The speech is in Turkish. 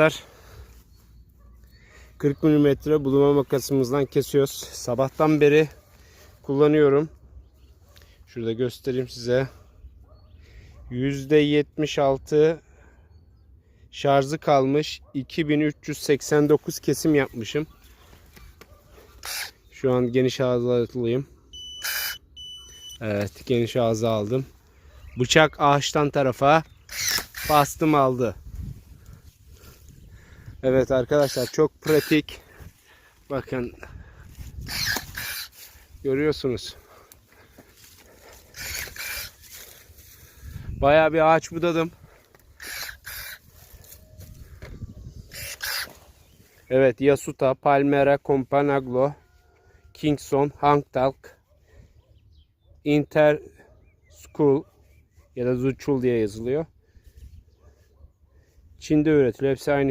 arkadaşlar 40 mm bulama makasımızdan kesiyoruz. Sabahtan beri kullanıyorum. Şurada göstereyim size. %76 şarjı kalmış. 2389 kesim yapmışım. Şu an geniş ağızlıyım. Evet geniş ağzı aldım. Bıçak ağaçtan tarafa bastım aldı. Evet arkadaşlar çok pratik. Bakın. Görüyorsunuz. Bayağı bir ağaç budadım. Evet Yasuta, Palmera, Campanaglo, Kingston, Hangtalk, Inter School ya da Zuchul diye yazılıyor. Çin'de üretiliyor. Hepsi aynı